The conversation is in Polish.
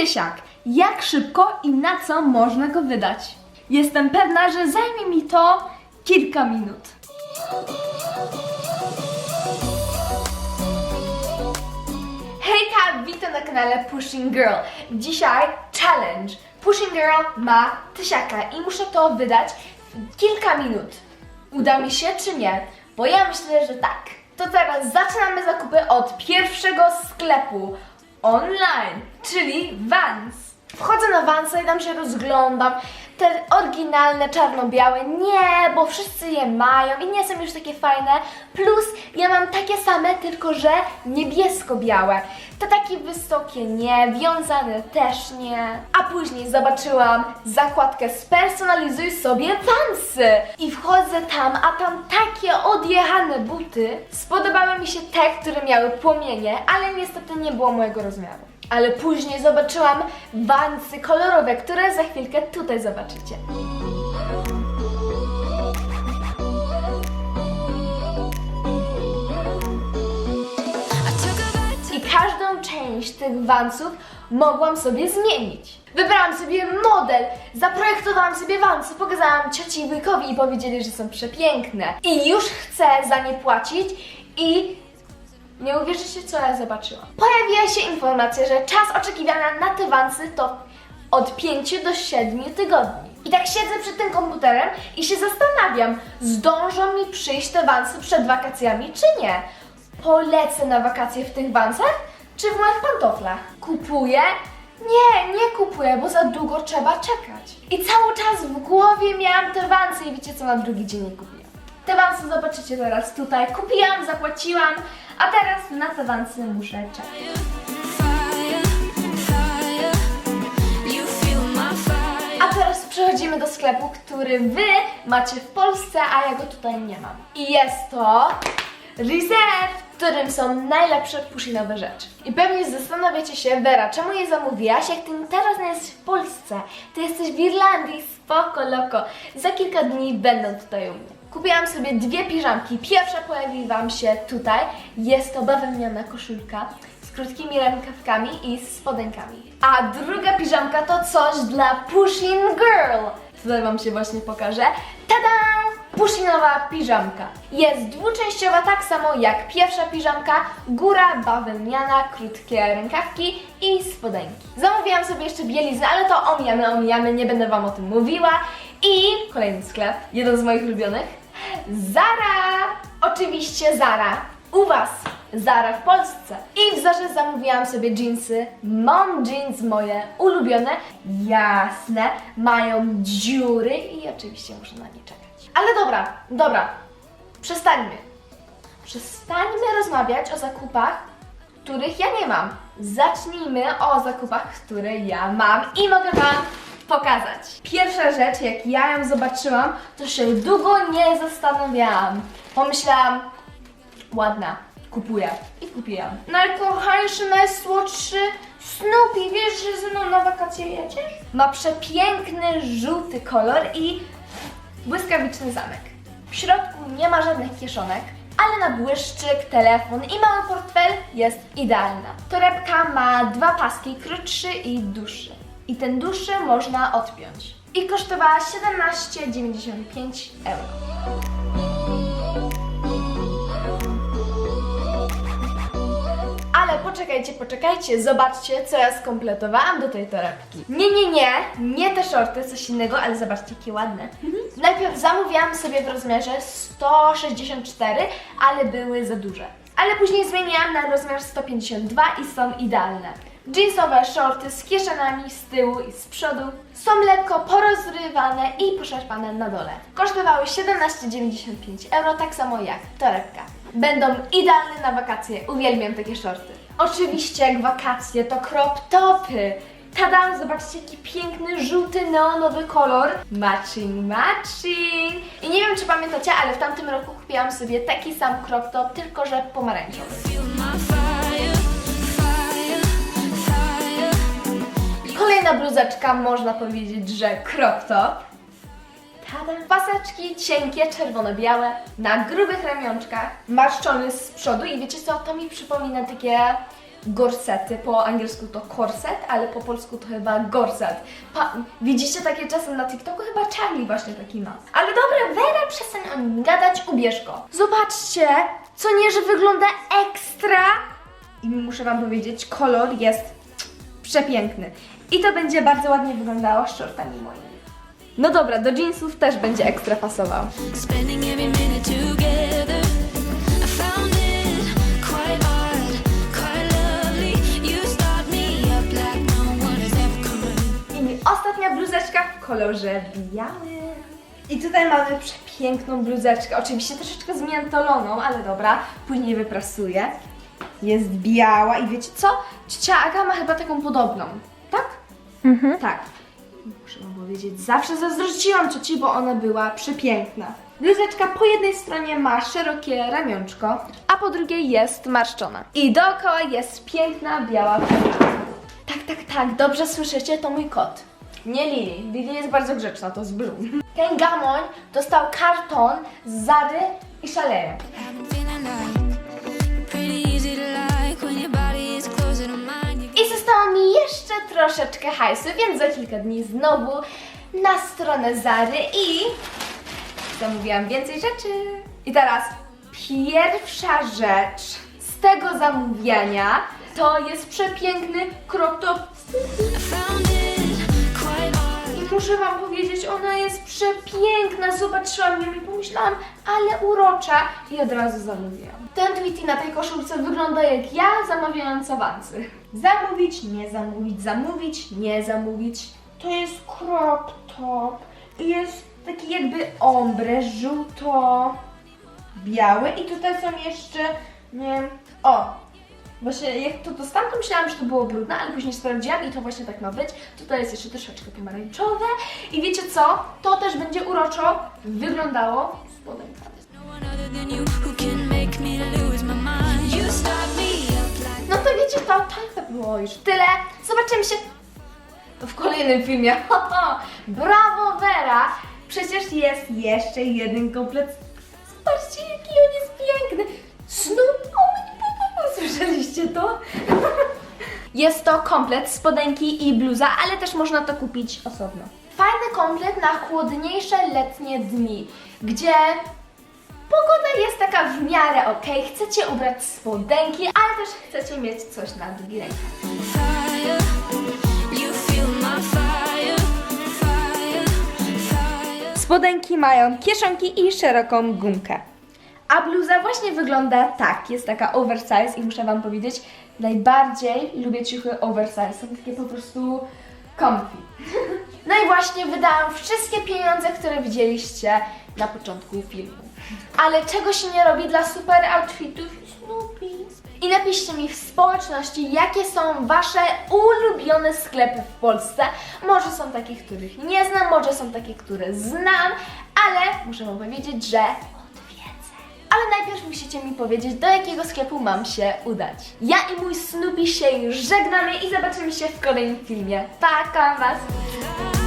Tysiak, jak szybko i na co można go wydać? Jestem pewna, że zajmie mi to kilka minut. Hejka, witam na kanale Pushing Girl. Dzisiaj challenge. Pushing Girl ma tysiaka i muszę to wydać w kilka minut. Uda mi się czy nie? Bo ja myślę, że tak. To teraz zaczynamy zakupy od pierwszego sklepu online, czyli Vans. Wchodzę na Vansa i tam się rozglądam. Te oryginalne czarno-białe, nie, bo wszyscy je mają i nie są już takie fajne. Plus ja mam takie same, tylko że niebiesko-białe. Te takie wysokie nie, wiązane też nie. A później zobaczyłam zakładkę spersonalizuj sobie Vansy. I wchodzę tam, a tam takie odjechane buty. Spodobały mi się te, które miały płomienie, ale niestety nie było mojego rozmiaru. Ale później zobaczyłam Vansy kolorowe, które za chwilkę tutaj zobaczycie. I każdą część tych Vansów mogłam sobie zmienić. Wybrałam sobie model, zaprojektowałam sobie Vansy, pokazałam cioci i wujkowi i powiedzieli, że są przepiękne. I już chcę za nie płacić i nie uwierzycie, co ja zobaczyłam. Pojawiła się informacja, że czas oczekiwania na te Vansy to od 5 do 7 tygodni. I tak siedzę przed tym komputerem i się zastanawiam, zdążą mi przyjść te Vansy przed wakacjami, czy nie? Polecę na wakacje w tych Vansach, czy w moich pantoflach? Kupuję? Nie, nie kupuję, bo za długo trzeba czekać. I cały czas w głowie miałam te Vansy i wiecie co, na drugi dzień nie kupiłam. Te Vansy zobaczycie teraz tutaj. Kupiłam, zapłaciłam, a teraz na te muszę czekać. A teraz przechodzimy do sklepu, który Wy macie w Polsce, a ja go tutaj nie mam. I jest to Reserve, w którym są najlepsze pushinowe rzeczy. I pewnie zastanawiacie się, Vera, czemu je zamówiłaś, jak ty teraz nie jesteś w Polsce? Ty jesteś w Irlandii, spoko, loko. Za kilka dni będą tutaj u mnie. Kupiłam sobie dwie piżamki. Pierwsza pojawiła się tutaj. Jest to bawełniana koszulka z krótkimi rękawkami i z spodenkami. A druga piżamka to coś dla Pushing Girl. Tutaj Wam się właśnie pokażę. Tada! Pushinowa piżamka. Jest dwuczęściowa tak samo jak pierwsza piżamka. Góra bawełniana, krótkie rękawki i spodenki. Zamówiłam sobie jeszcze bieliznę, ale to omijamy, omijamy, nie będę Wam o tym mówiła. I kolejny sklep, jeden z moich ulubionych. Zara! Oczywiście Zara. U Was Zara w Polsce. I w Zarze zamówiłam sobie jeansy. Mam jeans moje ulubione, jasne, mają dziury i oczywiście muszę na nie czekać. Ale dobra, dobra, przestańmy. Przestańmy rozmawiać o zakupach, których ja nie mam. Zacznijmy o zakupach, które ja mam i mogę Wam pokazać. Pierwsza rzecz, jak ja ją zobaczyłam, to się długo nie zastanawiałam. Pomyślałam, ładna, kupuję. I kupiłam. Najkochańszy, najsłodszy Snoopy, wiesz, że ze mną na wakacje jedziesz? Ma przepiękny, żółty kolor i błyskawiczny zamek. W środku nie ma żadnych kieszonek, ale na błyszczyk, telefon i mały portfel jest idealna. Torebka ma dwa paski, krótszy i dłuższy. I ten dłuższy można odpiąć. I kosztowała 17,95 euro. Ale poczekajcie, poczekajcie, zobaczcie, co ja skompletowałam do tej torebki. Nie, nie, nie, nie te shorty, coś innego, ale zobaczcie, jakie ładne. Najpierw zamówiłam sobie w rozmiarze 164, ale były za duże. Ale później zmieniłam na rozmiar 152 i są idealne. Jeansowe shorty z kieszeniami z tyłu i z przodu są lekko porozrywane i poszarpane na dole. Kosztowały 17,95 euro, tak samo jak torebka. Będą idealne na wakacje, uwielbiam takie shorty. Oczywiście jak wakacje to crop topy. Tada, zobaczcie jaki piękny, żółty, neonowy kolor. Matching, matching. I nie wiem czy pamiętacie, ale w tamtym roku kupiłam sobie taki sam crop top, tylko że pomarańczowy. Kolejna bluzeczka, można powiedzieć, że crop top. Tada! Paseczki cienkie, czerwono-białe, na grubych ramionczkach, marszczony z przodu i wiecie co, to mi przypomina takie gorsety. Po angielsku to korset, ale po polsku to chyba gorset. Pa widzicie takie czasem na TikToku? Chyba Charlie właśnie taki ma. Ale dobra, Wera, przestań o nim gadać, ubierz go. Zobaczcie, co nie, że wygląda ekstra. I muszę Wam powiedzieć, kolor jest przepiękny. I to będzie bardzo ładnie wyglądało z shortami moimi. No dobra, do jeansów też będzie ekstra pasował. I no ostatnia bluzeczka w kolorze białym. I tutaj mamy przepiękną bluzeczkę, oczywiście troszeczkę zmiętoloną, ale dobra, później wyprasuję. Jest biała i wiecie co? Ciocia Aga ma chyba taką podobną? Mhm. Tak. Muszę wam powiedzieć, zawsze zazdrościłam cioci, bo ona była przepiękna. Bluzeczka po jednej stronie ma szerokie ramionczko, a po drugiej jest marszczona. I dookoła jest piękna biała plama. Tak, tak, tak, dobrze słyszycie, to mój kot. Nie Lili. Lili jest bardzo grzeczna, to z Blue. Ten gamoń dostał karton z Zary i szaleje. Troszeczkę hajsu, więc za kilka dni znowu na stronę Zary i zamówiłam więcej rzeczy. I teraz pierwsza rzecz z tego zamówienia to jest przepiękny crop top muszę Wam powiedzieć, ona jest przepiękna. Zobaczyłam ją i pomyślałam, ale urocza i od razu zamówiłam. Ten tweety na tej koszulce wygląda jak ja zamawiając awansy. Zamówić, nie zamówić, zamówić, nie zamówić. To jest crop top i jest taki jakby ombre, żółto biały i tutaj są jeszcze, nie wiem, o, Właśnie jak to dostałam, to myślałam, że to było brudne, ale później sprawdziłam i to właśnie tak ma być. Tutaj jest jeszcze troszeczkę pomarańczowe i wiecie co? To też będzie uroczo wyglądało z spodenkami. No No to wiecie to, to, to było już tyle. Zobaczymy się w kolejnym filmie. Brawo Vera! Przecież jest jeszcze jeden komplet. Zobaczcie jaki on jest piękny. Boże, słyszeliście to? Jest to komplet spodenki i bluza, ale też można to kupić osobno. Fajny komplet na chłodniejsze letnie dni, gdzie pogoda jest taka w miarę ok. Chcecie ubrać spodenki, ale też chcecie mieć coś na fire. Spodenki mają kieszonki i szeroką gumkę. A bluza właśnie wygląda tak, jest taka oversize i muszę Wam powiedzieć, najbardziej lubię ciuchy oversize, są takie po prostu comfy. No i właśnie wydałam wszystkie pieniądze, które widzieliście na początku filmu. Ale czego się nie robi dla super outfitów Snoopy? I napiszcie mi w społeczności, jakie są Wasze ulubione sklepy w Polsce. Może są takie, których nie znam, może są takie, które znam, ale muszę Wam powiedzieć, że. Ale najpierw musicie mi powiedzieć, do jakiego sklepu mam się udać. Ja i mój Snoopy się już żegnamy i zobaczymy się w kolejnym filmie. Pa, Was!